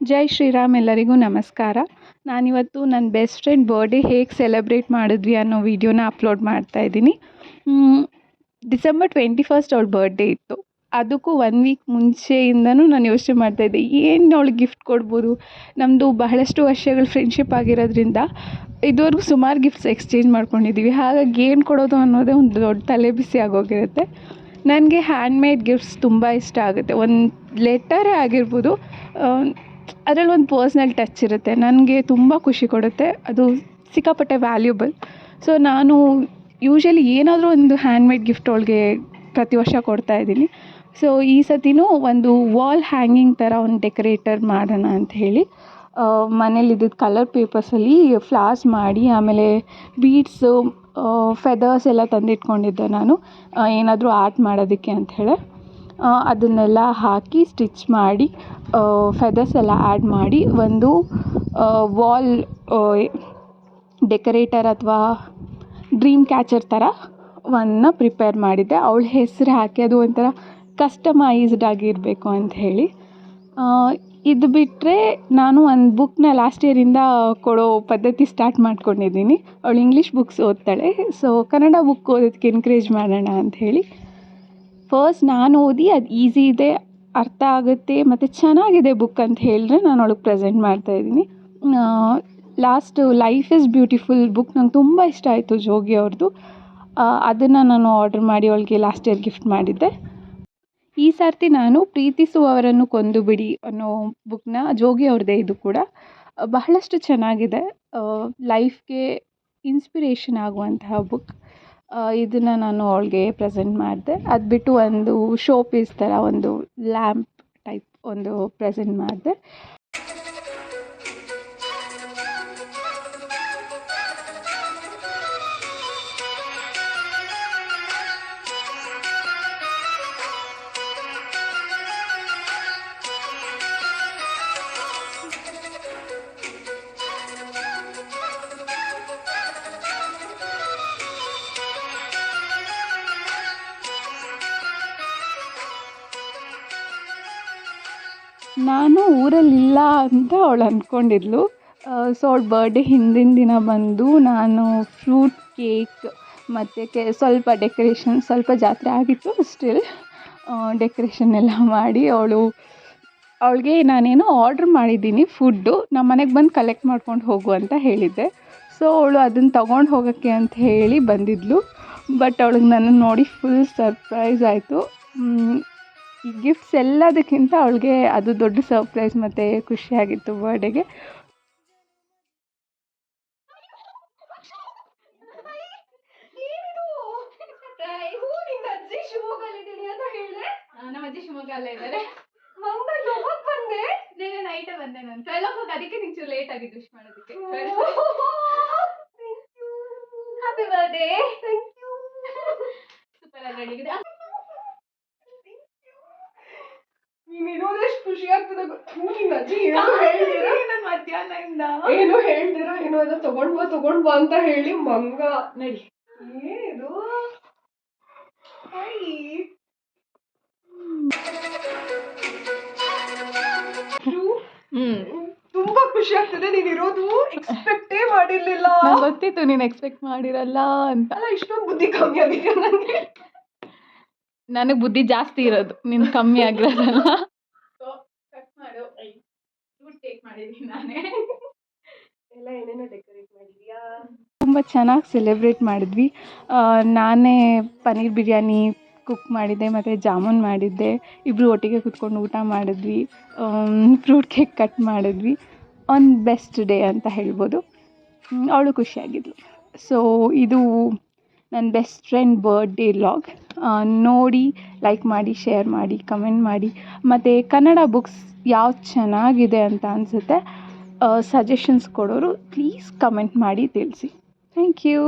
ಜೈ ಶ್ರೀರಾಮ್ ಎಲ್ಲರಿಗೂ ನಮಸ್ಕಾರ. ನಾನಿವತ್ತು ನನ್ನ ಬೆಸ್ಟ್ ಫ್ರೆಂಡ್ ಬರ್ಡೇ ಹೇಗೆ ಸೆಲೆಬ್ರೇಟ್ ಮಾಡಿದ್ವಿ ಅನ್ನೋ ವಿಡಿಯೋನ ಅಪ್ಲೋಡ್ ಮಾಡ್ತಾ ಇದ್ದೀನಿ. ಡಿಸೆಂಬರ್ ಟ್ವೆಂಟಿ ಫಸ್ಟ್ ಅವಳ ಬರ್ಡೇ ಇತ್ತು. ಅದಕ್ಕೂ ಒನ್ ವೀಕ್ ಮುಂಚೆಯಿಂದನೂ ನಾನು ಯೋಚನೆ ಮಾಡ್ತಾಯಿದ್ದೆ ಏನು ಅವಳಿಗೆ ಗಿಫ್ಟ್ ಕೊಡ್ಬೋದು? ನಮ್ಮದು ಬಹಳಷ್ಟು ವರ್ಷಗಳ ಫ್ರೆಂಡ್ಶಿಪ್ ಆಗಿರೋದ್ರಿಂದ ಇದುವರೆಗೂ ಸುಮಾರು ಗಿಫ್ಟ್ಸ್ ಎಕ್ಸ್ಚೇಂಜ್ ಮಾಡ್ಕೊಂಡಿದ್ದೀವಿ. ಹಾಗಾಗಿ ಏನು ಕೊಡೋದು ಅನ್ನೋದೇ ಒಂದು ದೊಡ್ಡ ತಲೆ ಬಿಸಿ ಆಗೋಗಿರುತ್ತೆ. ನನಗೆ ಹ್ಯಾಂಡ್ಮೇಡ್ ಗಿಫ್ಟ್ಸ್ ತುಂಬ ಇಷ್ಟ ಆಗುತ್ತೆ. ಒಂದು ಲೆಟರೇ ಆಗಿರ್ಬೋದು ಅದರಲ್ಲಿ ಒಂದು ಪರ್ಸ್ನಲ್ ಟಚ್ ಇರುತ್ತೆ. ನನಗೆ ತುಂಬ ಖುಷಿ ಕೊಡುತ್ತೆ. ಅದು ಸಿಕ್ಕಾಪಟ್ಟೆ ವ್ಯಾಲ್ಯೂಬಲ್ ಸೊ ನಾನು ಯೂಶ್ವಲಿ ಏನಾದರೂ ಒಂದು ಹ್ಯಾಂಡ್ಮೇಡ್ ಗಿಫ್ಟ್ ಅವಳಿಗೆ ಪ್ರತಿ ವರ್ಷ ಕೊಡ್ತಾ ಇದ್ದೀನಿ. ಸೊ ಈ ಸತಿನೂ ಒಂದು ವಾಲ್ ಹ್ಯಾಂಗಿಂಗ್ ಥರ ಒಂದು ಡೆಕೋರೇಟರ್ ಮಾಡೋಣ ಅಂತ ಹೇಳಿ. ಮನೇಲಿ ಇದ್ದಿದ್ದು ಕಲರ್ ಪೇಪರ್ಸಲ್ಲಿ ಫ್ಲಾರ್ಸ್ ಮಾಡಿ, ಆಮೇಲೆ ಬೀಡ್ಸು ಫೆದರ್ಸ್ ಎಲ್ಲ ತಂದಿಟ್ಕೊಂಡಿದ್ದೆ ನಾನು. ಏನಾದರೂ ಆರ್ಟ್ ಮಾಡೋದಕ್ಕೆ ಅಂಥೇಳಿ ಅದನ್ನೆಲ್ಲ ಹಾಕಿ ಸ್ಟಿಚ್ ಮಾಡಿ ಫೆದರ್ಸ್ ಎಲ್ಲ ಆ್ಯಡ್ ಮಾಡಿ, ಒಂದು ವಾಲ್ ಡೆಕೋರೇಟರ್ ಅಥವಾ ಡ್ರೀಮ್ ಕ್ಯಾಚರ್ ಥರ ಒನ್ನ ಪ್ರಿಪೇರ್ ಮಾಡಿದ್ದೆ. ಅವಳ ಹೆಸರು ಹಾಕಿ, ಅದು ಒಂಥರ ಕಸ್ಟಮೈಸ್ಡ್ ಆಗಿರಬೇಕು ಅಂತ ಹೇಳಿ. ಇದು ಬಿಟ್ಟರೆ ನಾನು ಒಂದು ಬುಕ್ನ ಲಾಸ್ಟ್ ಇಯರಿಂದ ಕೊಡೋ ಪದ್ಧತಿ ಸ್ಟಾರ್ಟ್ ಮಾಡ್ಕೊಂಡಿದ್ದೀನಿ. ಅವಳು ಇಂಗ್ಲೀಷ್ ಬುಕ್ಸ್ ಓದ್ತಾಳೆ. ಸೊ ಕನ್ನಡ ಬುಕ್ ಓದೋದಕ್ಕೆ ಎನ್ಕರೇಜ್ ಮಾಡೋಣ ಅಂತ ಹೇಳಿ. ಫಸ್ಟ್ ನಾನು ಓದಿ ಅದು ಈಸಿ ಇದೆ, ಅರ್ಥ ಆಗುತ್ತೆ, ಮತ್ತು ಚೆನ್ನಾಗಿದೆ ಬುಕ್ ಅಂತ ಹೇಳಿದ್ರೆ ನಾನು ಅವಳಿಗೆ ಪ್ರೆಸೆಂಟ್ ಮಾಡ್ತಾಯಿದ್ದೀನಿ last life is beautiful book ನಂಗೆ ತುಂಬ ಇಷ್ಟ ಆಯಿತು ಜೋಗಿ ಅವ್ರದ್ದು ಅದನ್ನು ನಾನು ಆರ್ಡ್ರ್ ಮಾಡಿ ಅವಳಿಗೆ ಲಾಸ್ಟ್ ಇಯರ್ ಗಿಫ್ಟ್ ಮಾಡಿದ್ದೆ. ಈ ಸರ್ತಿ ನಾನು ಪ್ರೀತಿಸುವವರನ್ನು ಕೊಂದು ಬಿಡಿ ಅನ್ನೋ ಬುಕ್ನ ಜೋಗಿ ಅವ್ರದ್ದೇ ಇದು ಕೂಡ. ಬಹಳಷ್ಟು ಚೆನ್ನಾಗಿದೆ. ಲೈಫ್ಗೆ ಇನ್ಸ್ಪಿರೇಷನ್ ಆಗುವಂತಹ ಬುಕ್ ಇದನ್ನು ನಾನು ಅವಳಿಗೆ ಪ್ರೆಸೆಂಟ್ ಮಾಡಿದೆ. ಅದು ಬಿಟ್ಟು ಒಂದು ಶೋ ಪೀಸ್ ಥರ ಒಂದು ಲ್ಯಾಂಪ್ ಟೈಪ್ ಒಂದು ಪ್ರೆಸೆಂಟ್ ಮಾಡಿದೆ. ನಾನು ಊರಲ್ಲಿಲ್ಲ ಅಂತ ಅವಳು ಅಂದ್ಕೊಂಡಿದ್ಲು. ಸೊ ಅವಳ ಬರ್ಡೇ ಹಿಂದಿನ ದಿನ ಬಂದು ನಾನು ಫ್ರೂಟ್ ಕೇಕ್ ಮತ್ತು ಕೆ, ಸ್ವಲ್ಪ ಡೆಕೊರೇಷನ್ ಸ್ವಲ್ಪ ಜಾತ್ರೆ ಆಗಿತ್ತು ಸ್ಟಿಲ್ ಡೆಕೋರೇಷನ್ ಎಲ್ಲ ಮಾಡಿ ಅವಳು, ಅವಳಿಗೆ ನಾನೇನೋ ಆರ್ಡ್ರ್ ಮಾಡಿದ್ದೀನಿ ಫುಡ್ಡು ನಮ್ಮ ಮನೆಗೆ ಬಂದು ಕಲೆಕ್ಟ್ ಮಾಡ್ಕೊಂಡು ಹೋಗು ಅಂತ ಹೇಳಿದ್ದೆ. ಸೊ ಅವಳು ಅದನ್ನು ತಗೊಂಡು ಹೋಗೋಕ್ಕೆ ಅಂತ ಹೇಳಿ ಬಂದಿದ್ಲು. ಬಟ್ ಅವಳಿಗೆ ನನ್ನನ್ನು ನೋಡಿ ಫುಲ್ ಸರ್ಪ್ರೈಸ್ ಆಯಿತು. ಈ ಗಿಫ್ಟ್ಸ್ ಎಲ್ಲದಕ್ಕಿಂತ ಅವಳಿಗೆ ಅದು ದೊಡ್ಡ ಸರ್ಪ್ರೈಸ್ ಮತ್ತು ಖುಷಿಯಾಗಿತ್ತು ಬರ್ಡೇಗೆ ನಮ್ಮ ಅಜ್ಜಿ ಇದ್ದಾರೆ. ಬಂದೆ? ನಿನ್ನೆ ನೈಟೇ ಬಂದೆ ನಾನು. ಟ್ವೆಲ್ ಓ ಕ್ಲಾಕ್ ಅದಕ್ಕೆ ನಿಂಚೂರು ಲೇಟ್ ಆಗಿದ್ದು ವಿಶ್ ಮಾಡೋದಕ್ಕೆ. ಹ್ಯಾಪಿ ಬರ್ಡೇ ಸೂಪರ್ ಆಗಿ ರೆಡಿ ಆಗಿದೆ ನೀನ್ ಇರೋದೆಷ್ಟು ಖುಷಿ ಆಗ್ತದೆ ಮಧ್ಯಾಹ್ನದಿಂದ ಏನೋ ಹೇಳ್ದಿರ? ಏನೋ ಎಲ್ಲ ತಗೊಂಡ್ ಬಾ ತಗೊಂಡ್ ಬಾ ಅಂತ ಹೇಳಿ ಮಂಗ ನಡಿ. ಏನಿದು ತುಂಬಾ ಖುಷಿ ಆಗ್ತದೆ ನೀನ್ ಇರೋದು ಎಕ್ಸ್ಪೆಕ್ಟೇ ಮಾಡಿರ್ಲಿಲ್ಲ. ಗೊತ್ತಿತ್ತು ನೀನು ಎಕ್ಸ್ಪೆಕ್ಟ್ ಮಾಡಿರಲ್ಲ ಅಂತ. ಅಲ್ಲ ಇಷ್ಟೊಂದು ಬುದ್ಧಿ ಕಮ್ಮಿ ಆಗಿದೆ ನನಗೆ ನನಗೆ ಬುದ್ಧಿ ಜಾಸ್ತಿ ಇರೋದು ನಿನ್ ಕಮ್ಮಿ ಆಗಿರೋದಲ್ಲ. ಟೇಕ್ ಮಾಡಿದ್ದೀನಿ ನಾನೇ. ಎಲ್ಲ ಏನೇನೋ ಡೆಕೋರೇಟ್ ಮಾಡಿದ್ಯಾ ತುಂಬ ಚೆನ್ನಾಗಿ ಸೆಲೆಬ್ರೇಟ್ ಮಾಡಿದ್ವಿ. ನಾನೇ ಪನ್ನೀರ್ ಬಿರಿಯಾನಿ ಕುಕ್ ಮಾಡಿದ್ದೆ ಮತ್ತು ಜಾಮೂನ್ ಮಾಡಿದ್ದೆ. ಇಬ್ಬರು ಒಟ್ಟಿಗೆ ಕುತ್ಕೊಂಡು ಊಟ ಮಾಡಿದ್ವಿ. ಫ್ರೂಟ್ ಕೇಕ್ ಕಟ್ ಮಾಡಿದ್ವಿ. ಆನ್ ಬೆಸ್ಟ್ ಡೇ ಅಂತ ಹೇಳ್ಬೋದು. ಅವಳು ಖುಷಿಯಾಗಿದ್ಲು. ಸೊ ಇದು ನನ್ನ ಬೆಸ್ಟ್ ಫ್ರೆಂಡ್ ಬರ್ಡೇ ಲಾಗ್ ನೋಡಿ ಲೈಕ್ ಮಾಡಿ ಶೇರ್ ಮಾಡಿ ಕಮೆಂಟ್ ಮಾಡಿ. ಮತ್ತು ಕನ್ನಡ ಬುಕ್ಸ್ ಯಾವ್ದು ಚೆನ್ನಾಗಿದೆ ಅಂತ ಅನಿಸುತ್ತೆ ಸಜೆಷನ್ಸ್ ಕೊಡೋರು ಪ್ಲೀಸ್ ಕಮೆಂಟ್ ಮಾಡಿ ತಿಳಿಸಿ. Thank you